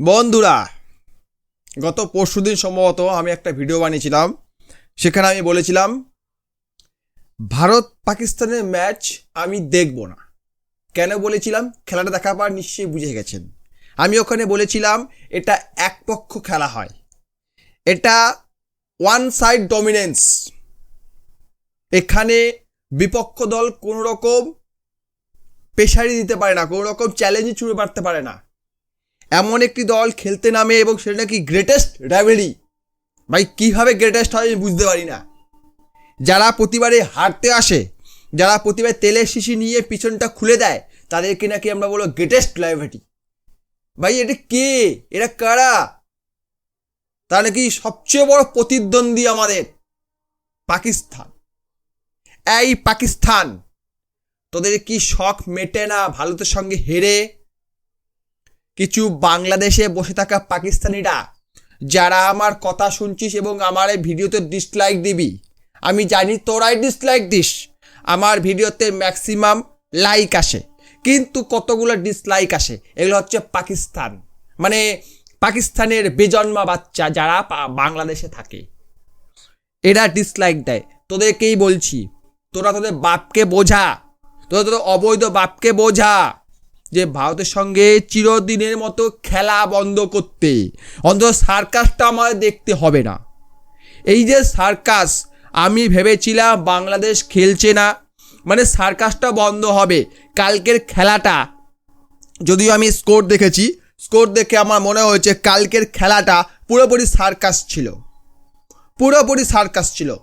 বন্ধুরা, গত পরশুদিন সম্ভবত আমি একটা ভিডিও বানিয়েছিলাম। সেখানে আমি বলেছিলাম, ভারত পাকিস্তানের ম্যাচ আমি দেখব না। কেন বলেছিলাম? খেলাটা দেখার পর নিশ্চয়ই বুঝে গেছেন। আমি ওখানে বলেছিলাম, এটা একপক্ষ খেলা হয়। এটা ওয়ান সাইড ডমিনেন্স এখানে বিপক্ষ দল কোনো রকম পেশারি দিতে পারে না কোনো রকম চ্যালেঞ্জই ছুঁড়ে পারতে পারে না। এমন একটি দল খেলতে নামে এবং সেটা নাকি গ্রেটেস্ট রাইভেলি ভাই, কীভাবে গ্রেটেস্ট হয় আমি বুঝতে পারি না। যারা প্রতিবারে হারতে আসে, যারা প্রতিবার তেলের শিশি নিয়ে পিছনটা খুলে দেয়, তাদেরকে নাকি আমরা বলব গ্রেটেস্ট রাইভেলি ভাই, এটা কে? এরা কারা? তারা নাকি সবচেয়ে বড় প্রতিদ্বন্দ্বী আমাদের। পাকিস্তান। এই পাকিস্তান, তোদের কি শখ মেটে না ভারতের সঙ্গে হেরে? কিছু বাংলাদেশে বসে থাকা পাকিস্তানিরা, যারা আমার কথা শুনছিস এবং আমার এই ভিডিওতে ডিসলাইক দিবি। আমি জানি তোরাই ডিসলাইক দিস। আমার ভিডিওতে ম্যাক্সিমাম লাইক আসে। কিন্তু কতগুলো ডিসলাইক আসে? এগুলো হচ্ছে পাকিস্তান। মানে পাকিস্তানের বেজন্মা বাচ্চা যারা বাংলাদেশে থাকে। এরা ডিসলাইক দেয়। তোদেরকেই বলছি, তোরা তোদের বাপকে বোঝা। তোরা তোদের অবৈধ বাপকে বোঝা। যে ভারতের সঙ্গে চিরদিনের মতো খেলা বন্ধ করতে, অন্তত সার্কাসটা আমার দেখতে হবে না। এই যে সার্কাস, আমি ভেবেছিলাম বাংলাদেশ খেলছে না। মানে সার্কাসটা বন্ধ হবে কালকের খেলাটা। যদিও আমি স্কোর দেখেছি, স্কোর দেখে আমার মনে হয়েছে কালকের খেলাটা পুরোপুরি সার্কাস ছিল। পুরোপুরি সার্কাস ছিল।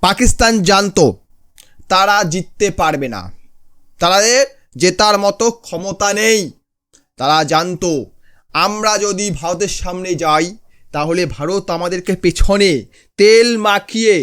পাকিস্তান জানতো, তারা জিততে পারবে না। তাদের জেতার মতো ক্ষমতা নেই। তারা জানতো, আমরা যদি ভারতের সামনে যাই, তাহলে ভারত আমাদেরকে পেছনে তেল মাখিয়ে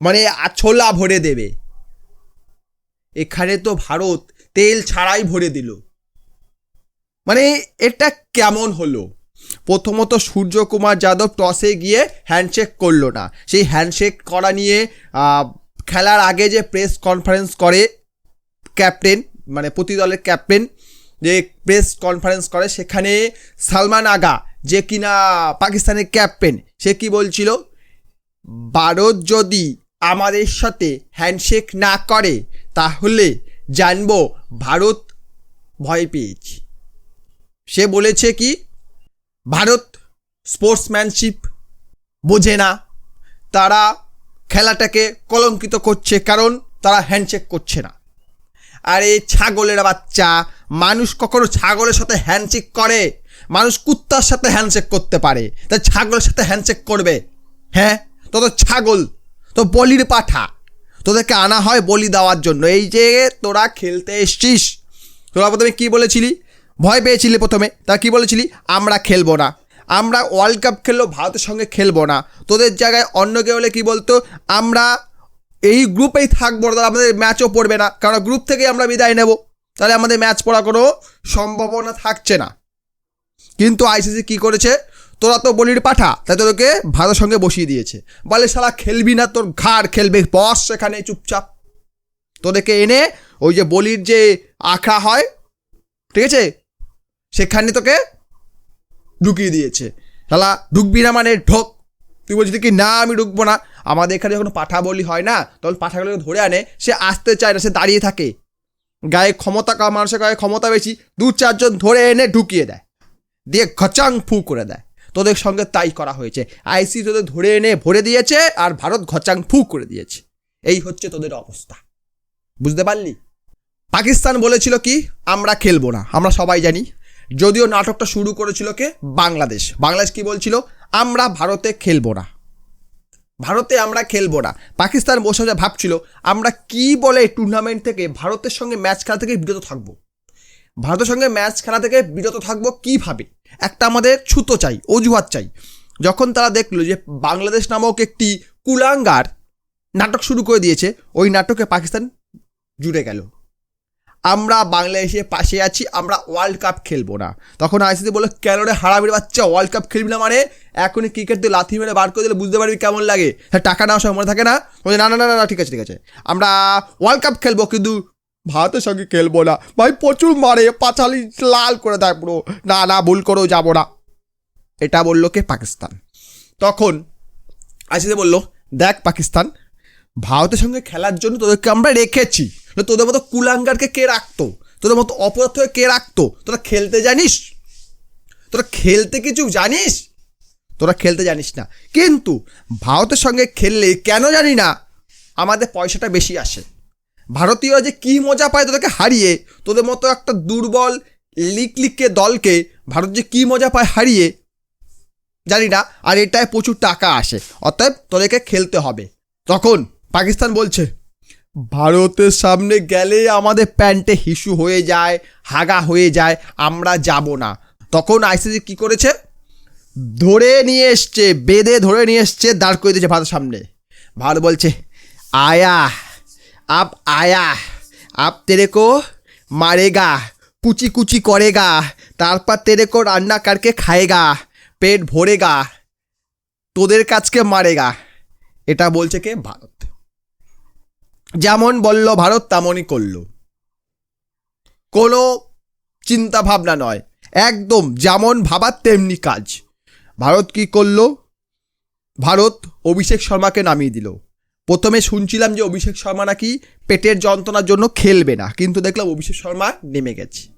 মানে আছলা ভরে দেবে। এখানে তো ভারত তেল ছাড়াই ভরে দিল। মানে এটা কেমন হলো? প্রথমত সূর্যকুমার যাদব টসে গিয়ে হ্যান্ডশেক করল না। সেই হ্যান্ডশেক করা নিয়ে খেলার আগে যে প্রেস কনফারেন্স করে ক্যাপ্টেন মানে প্রতি দলের ক্যাপ্টেন যে প্রেস কনফারেন্স করে, সেখানে সালমান আগা, যে কিনা পাকিস্তানের ক্যাপ্টেন সে কি বলছিল? ভারত যদি আমাদের সাথে হ্যান্ডশেক না করে, তাহলে জানব ভারত ভয় পেয়েছি। সে বলেছে কি? ভারত স্পোর্টসম্যানশিপ বোঝে না। তারা খেলাটাকে কলঙ্কিত করছে, কারণ তারা হ্যান্ডশেক করছে না। আরে ছাগলের বাচ্চা, মানুষ কখনো ছাগলের সাথে হ্যান্ডশেক করে, মানুষ কুত্তার সাথে হ্যান্ডশেক করতে পারে তাই ছাগলের সাথে হ্যান্ডশেক করবে। হ্যাঁ তো তো ছাগল তো বলির পাঠা, তোদেরকে আনা হয় বলি দেওয়ার জন্য। এই যে তোরা খেলতে এসছিস, তোরা প্রথমে কী বলেছিলি? ভয় পেয়েছিলি প্রথমে, তা কি বলেছিলি? আমরা খেলব না। আমরা ওয়ার্ল্ড কাপ খেললেও ভারতের সঙ্গে খেলব না। তোদের জায়গায় অন্য কেউ হলে কী বলতো? আমরা এই গ্রুপেই থাকব তাহলে আমাদের ম্যাচও পড়বে না। কারণ গ্রুপ থেকে আমরা বিদায় নেব। তাহলে আমাদের ম্যাচ পড়ার কোনো সম্ভাবনা থাকছে না। কিন্তু আইসিসি কি করেছে? তোরা তো বলির পাঠা, তাই তোদেরকে ভারতের সঙ্গে বসিয়ে দিয়েছে। বলে শালা খেলবি না, তোর ঘাড় খেলবে। বস সেখানে, চুপচাপ। তোদেরকে এনে ওই যে বলির যে আখড়া হয়, ঠিক আছে? সেখানে তোকে ঢুকিয়ে দিয়েছে। শালা ঢুকবি না মানে ঢোক। তুই বলছিস কি, না, আমি ঢুকবো না। আমাদের এখানে যখন পাঠা বলি হয় না, তখন পাঠাগুলোকে ধরে আনে, সে আসতে চায় না, সে দাঁড়িয়ে থাকে। গায়ে ক্ষমতা মানুষের গায়ে ক্ষমতা বেশি, দু চারজন ধরে এনে ঢুকিয়ে দেয়। দিয়ে ঘচাং ফু করে দেয়। তোদের সঙ্গে তাই করা হয়েছে। আইসি তোদের ধরে এনে ভরে দিয়েছে আর ভারত ঘচাং ফু করে দিয়েছে। এই হচ্ছে তোদের অবস্থা। বুঝতে পারলি? পাকিস্তান বলেছিল কি, আমরা খেলব না, আমরা সবাই জানি। যদিও নাটকটা শুরু করেছিল কে? বাংলাদেশ। বাংলাদেশ কি বলছিল? আমরা ভারতে খেলব না। ভারতে আমরা খেলব না। পাকিস্তান বসে যা ভাবছিল, আমরা কি বলে টুর্নামেন্ট থেকে ভারতের সঙ্গে ম্যাচ খেলা থেকে বিরত থাকব? ভারতের সঙ্গে ম্যাচ খেলা থেকে বিরত থাকব কীভাবে? একটা আমাদের ছুতো চাই, অজুহাত চাই। যখন তারা দেখল যে বাংলাদেশ নামক একটি কুলাঙ্গার নাটক শুরু করে দিয়েছে, ওই নাটকে পাকিস্তান জুড়ে গেল। আমরা বাংলাদেশের পাশে আছি আমরা ওয়ার্ল্ড কাপ খেলব না। তখন আইসিসি বলল কেন রে হারাবির বাচ্চা ওয়ার্ল্ড কাপ খেলবি না মানে? এখনই ক্রিকেট দিয়ে লাথি মেরে বার করে দিলে বুঝতে পারবি কেমন লাগে। হ্যাঁ টাকা নেওয়া সময় মনে থাকে না? বলছে, না না না না, ঠিক আছে ঠিক আছে। আমরা ওয়ার্ল্ড কাপ খেলব কিন্তু ভারতের সঙ্গে খেলব না। ভাই প্রচুর মারে পাঁচালি লাল করে দেয় পুরো। না না ভুল করেও যাব না। এটা বলল কে? পাকিস্তান। তখন আইসিসি বলল দেখ পাকিস্তান ভারতের সঙ্গে খেলার জন্য তোদেরকে আমরা রেখেছি। তোদের মতো কুলাঙ্গারকে কে রাখতো? তোদের মতো অপরাধ হয়ে কে রাখতো? তোরা খেলতে জানিস? তোরা খেলতে কিছু জানিস? তোরা খেলতে জানিস না। কিন্তু ভারতের সঙ্গে খেললে কেন জানি না আমাদের পয়সাটা বেশি আসে। ভারতীয় যে কী মজা পায় তোদেরকে হারিয়ে, তোদের মতো একটা দুর্বল লিক লিককে দলকে ভারত যে কী মজা পায় হারিয়ে, জানি না। আর এটায় প্রচুর টাকা আসে। অতএব তোদেরকে খেলতে হবে। তখন পাকিস্তান বলছে ভারতের সামনে গেলে আমাদের প্যান্টে হিসু হয়ে যায়, হাগা হয়ে যায়, আমরা যাব না। তখন আইসিসি কি করেছে? ধরে নিয়ে এসছে, বেঁধে ধরে নিয়ে এসছে, দাঁড় করে দিয়েছে ভারতের সামনে। ভারত বলছে, আয়া, আপ আয়া, আপ তেরে কো মারেগা, কুচি কুচি করেগা, তারপর তেরে কো রান্না কারকে খায়েগা, পেট ভরেগা, তোদের কাছকে মারেগা। এটা বলছে কে? ভারত। যেমন বলল ভারত, তেমনই করল। কোনো চিন্তা ভাবনা নয়। একদম যেমন ভাবার, তেমনি কাজ। ভারত কি করল? ভারত অভিষেক শর্মাকে নামিয়ে দিল। প্রথমে শুনছিলাম যে অভিষেক শর্মা নাকি পেটের যন্ত্রণার জন্য খেলবে না, কিন্তু দেখলাম অভিষেক শর্মা নেমে গেছে।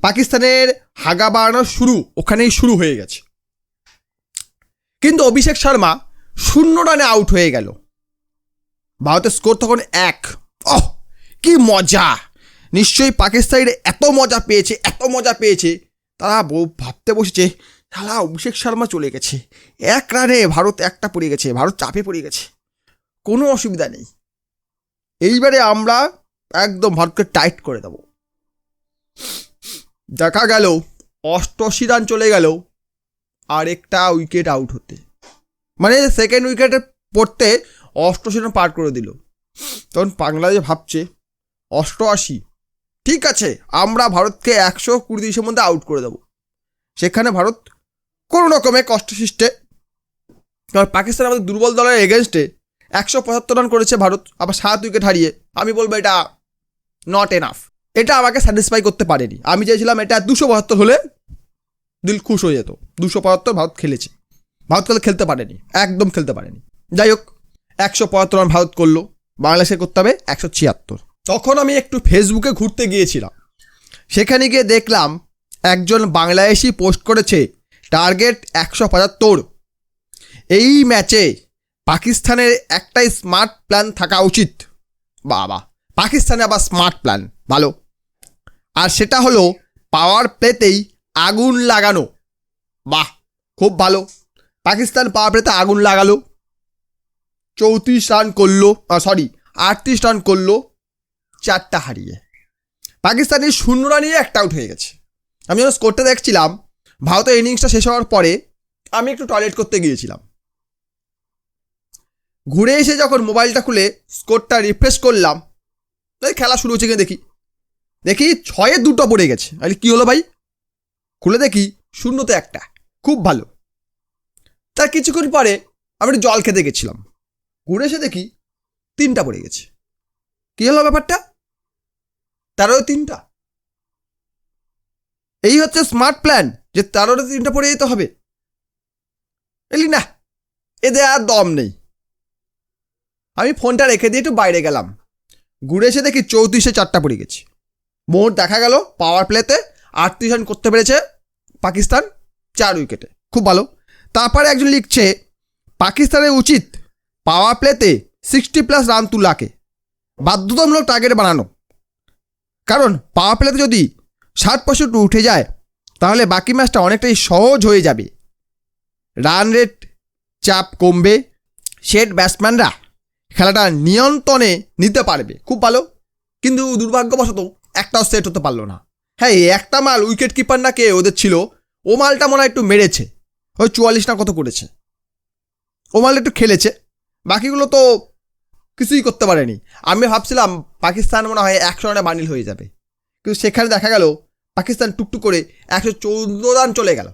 পাকিস্তানের হাগা বাড়ানো শুরু, ওখানেই শুরু হয়ে গেছে। কিন্তু অভিষেক শর্মা শূন্য রানে আউট হয়ে গেল। ভারতের স্কোর তখন এক। ওহ, কি মজা! নিশ্চয়ই পাকিস্তানিরা এত মজা পেয়েছে, এত মজা পেয়েছে। তারা ভাবতে বসেছে, শালা, অভিষেক শর্মা চলে গেছে। এক রানে ভারত একটা পড়ে গেছে, ভারত চাপে পড়ে গেছে। কোনো অসুবিধা নেই। এইবারে আমরা একদম ভারতকে টাইট করে দেব। দেখা গেল, অষ্টআশি রান চলে গেল আর একটা উইকেট আউট হতে। মানে সেকেন্ড উইকেটে পড়তে অষ্টআশি রান পার করে দিল। তখন বাংলাদেশ ভাবছে, অষ্টআশি। ঠিক আছে, আমরা ভারতকে একশো কুড়ি দিনের মধ্যে আউট করে দেবো। সেখানে ভারত কোনো রকমে কষ্ট সৃষ্টে কারণ পাকিস্তান আমাদের দুর্বল দলের এগেনস্টে একশো পঁচাত্তর রান করেছে ভারত, আবার সাত উইকেট হারিয়ে। আমি বলব এটা নট এনাফ এটা আমাকে স্যাটিসফাই করতে পারেনি। আমি চেয়েছিলাম এটা দুশো বাহাত্তর হলে দিল খুশ হয়ে যেত। দুশো পঁচাত্তর ভারত খেলেছে। ভারত খেলে খেলতে পারেনি, একদম খেলতে পারেনি। যাই হোক একশো পঁয়াত্তর রান ভারত করল বাংলাদেশে করতে হবে একশো ছিয়াত্তর। তখন আমি একটু ফেসবুকে ঘুরতে গিয়েছিলাম। সেখানে গিয়ে দেখলাম, একজন বাংলাদেশি পোস্ট করেছে, টার্গেট একশো পঁচাত্তর। এই ম্যাচে পাকিস্তানের একটাই স্মার্ট প্ল্যান থাকা উচিত। বাবা পাকিস্তানে আবার স্মার্ট প্ল্যান, ভালো। আর সেটা হলো, পাওয়ার প্লেতেই আগুন লাগানো। বাহ, খুব ভালো। পাকিস্তান পাওয়ার প্লেতে আগুন লাগালো। চৌত্রিশ রান করল সরি আটত্রিশ রান করল চারটা হারিয়ে। পাকিস্তানের শূন্য রানিয়ে একটা আউট হয়ে গেছে। আমি যখন স্কোরটা দেখছিলাম, ভারতের ইনিংসটা শেষ হওয়ার পরে আমি একটু টয়লেট করতে গিয়েছিলাম। ঘুরে এসে যখন মোবাইলটা খুলে স্কোরটা রিফ্রেশ করলাম তাই খেলা শুরু হচ্ছে কিনা দেখি। দেখি ছয়ে দুটো পড়ে গেছে। আরে কী হলো ভাই? খুলে দেখি শূন্যতে একটা। খুব ভালো। তার কিছুক্ষণ পরে আমি একটু জল খেতে গেছিলাম। ঘুরে এসে দেখি তিনটা পড়ে গেছে। কী হলো ব্যাপারটা? তেরোয় তিনটা। এই হচ্ছে স্মার্ট প্ল্যান যে তেরোতে তিনটা পড়ে যেতে হবে। এলি না, এদের আর দম নেই। আমি ফোনটা রেখে দিয়ে একটু বাইরে গেলাম। ঘুরে এসে দেখি চৌত্রিশে চারটা পড়ে গেছে। মোট দেখা গেল পাওয়ার প্লেতে আটত্রিশ রান করতে পেরেছে পাকিস্তান চার উইকেটে খুব ভালো। তারপরে একজন লিখছে, পাকিস্তানের উচিত পাওয়ার প্লেতে সিক্সটি প্লাস রান তুলাকে। বাধ্যতামূলক টার্গেট বানানো। কারণ পাওয়ার প্লেতে যদি ষাট পার্সেন্ট উঠে যায়, তাহলে বাকি ম্যাচটা অনেকটাই সহজ হয়ে যাবে। রান রেট চাপ কমবে সেট ব্যাটসম্যানরা খেলাটা নিয়ন্ত্রণে নিতে পারবে। খুব ভালো, কিন্তু দুর্ভাগ্যবশত একটাও সেট হতে পারল না। হ্যাঁ একটা মাল উইকেট কিপার না কে ওদের ছিল, ও মালটা মনে হয় একটু মেরেছে। ওই চুয়াল্লিশ না কত করেছে? ও মাল একটু খেলেছে। বাকিগুলো তো কিছুই করতে পারেনি। আমি ভাবছিলাম পাকিস্তান মনে হয় একশো রানে বানিল হয়ে যাবে। কিন্তু সেখানে দেখা গেল পাকিস্তান টুকটুক করে একশো চৌদ্দ রান চলে গেল।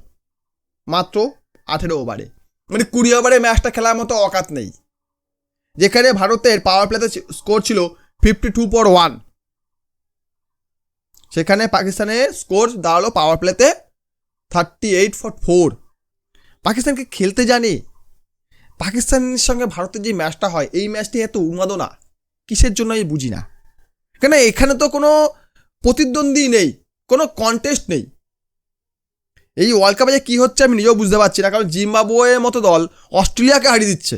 মাত্র আঠেরো ওভারে। মানে কুড়ি ওভারে ম্যাচটা খেলার মতো অকাত নেই। যেখানে ভারতের পাওয়ার প্লেতে স্কোর ছিল ফিফটি টু পর ওয়ান সেখানে পাকিস্তানের স্কোর দাঁড়াল পাওয়ার প্লেতে থার্টি এইট ফর ফোর পাকিস্তানকে খেলতে জানে পাকিস্তানের সঙ্গে ভারতের যে ম্যাচটা হয়, এই ম্যাচটি এত উন্মাদনা, কিসের জন্য আমি বুঝি না। কেন এখানে তো কোনো প্রতিদ্বন্দ্বী নেই, কোনো কন্টেস্ট নেই। এই ওয়ার্ল্ড কাপে যে কী হচ্ছে আমি নিজেও বুঝতে পারছি না, কারণ জিম্বাবুয়ের মতো দল অস্ট্রেলিয়াকে হারিয়ে দিচ্ছে।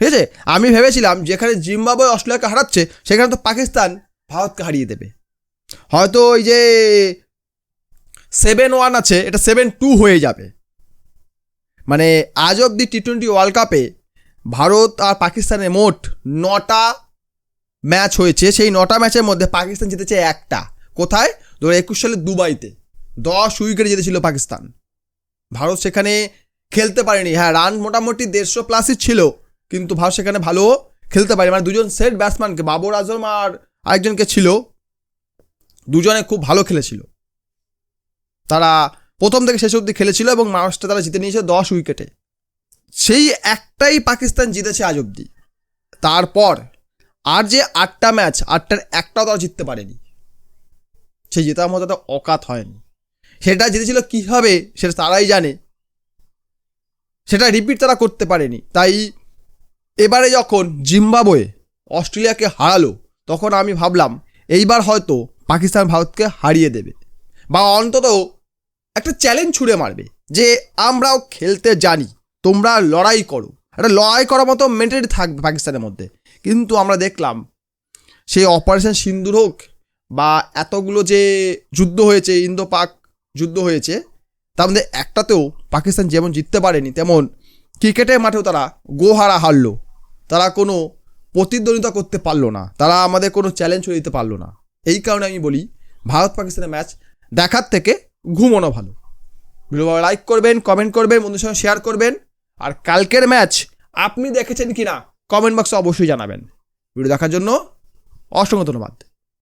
ঠিক আছে? আমি ভেবেছিলাম যেখানে জিম্বাবুয়ে অস্ট্রেলিয়াকে হারাচ্ছে, সেখানে তো পাকিস্তান ভারতকে হারিয়ে দেবে। হয়তো ওই যে সেভেন ওয়ান আছে, এটা সেভেন টু হয়ে যাবে। মানে আজ অব্দি টি টোয়েন্টি ওয়ার্ল্ড কাপে ভারত আর পাকিস্তানের মোট নটা ম্যাচ হয়েছে। সেই নটা ম্যাচের মধ্যে পাকিস্তান জিতেছে একটা। কোথায়? দু একুশ সালে দুবাইতে। দশ উইকেটে জিতেছিল পাকিস্তান। ভারত সেখানে খেলতে পারেনি। হ্যাঁ রান মোটামুটি দেড়শো প্লাসই ছিল, কিন্তু ভারত সেখানে ভালো খেলতে পারে মানে দুজন সেট ব্যাটসম্যানকে বাবর আজম আর আরেকজনকে ছিল, দুজনে খুব ভালো খেলেছিল। তারা প্রথম থেকে শেষ অবধি খেলেছিল এবং ম্যাচটা তারা জিতে নিয়েছে দশ উইকেটে। সেই একটাই পাকিস্তান জিতেছে আজ অবধি। তারপর আর যে আটটা ম্যাচ, আটটার একটাও তারা জিততে পারেনি। সেই জেতার মতো তো অকাত হয়নি। সেটা জিতেছিল কীভাবে, সেটা তারাই জানে। সেটা রিপিট তারা করতে পারেনি। তাই এবারে যখন জিম্বাবুয়ে অস্ট্রেলিয়াকে হারালো, তখন আমি ভাবলাম, এইবার হয়তো পাকিস্তান ভারতকে হারিয়ে দেবে। বা অন্তত একটা চ্যালেঞ্জ ছুড়ে মারবে যে আমরাও খেলতে জানি, তোমরা লড়াই করো। একটা লড়াই করার মতো মেন্টালিটি থাকবে পাকিস্তানের মধ্যে। কিন্তু আমরা দেখলাম, সেই অপারেশন সিন্দুর হোক বা এতগুলো যে যুদ্ধ হয়েছে ইন্দো পাক যুদ্ধ হয়েছে, তার মধ্যে একটাতেও পাকিস্তান যেমন জিততে পারেনি, তেমন ক্রিকেটের মাঠেও তারা গোহারা হারলো। তারা কোনো প্রতিদ্বন্দ্বিতা করতে পারল না। তারা আমাদের কোনো চ্যালেঞ্জ হয়ে দিতে পারল না। এই কারণে আমি বলি ভারত পাকিস্তানের ম্যাচ দেখার থেকে ঘুমোনো ভালো। ভিডিও লাইক করবেন কমেন্ট করবেন বন্ধুর সঙ্গে শেয়ার করবেন। আর কালকের ম্যাচ আপনি দেখেছেন কি না কমেন্ট বক্সে অবশ্যই জানাবেন। ভিডিও দেখার জন্য অসংখ্য ধন্যবাদ।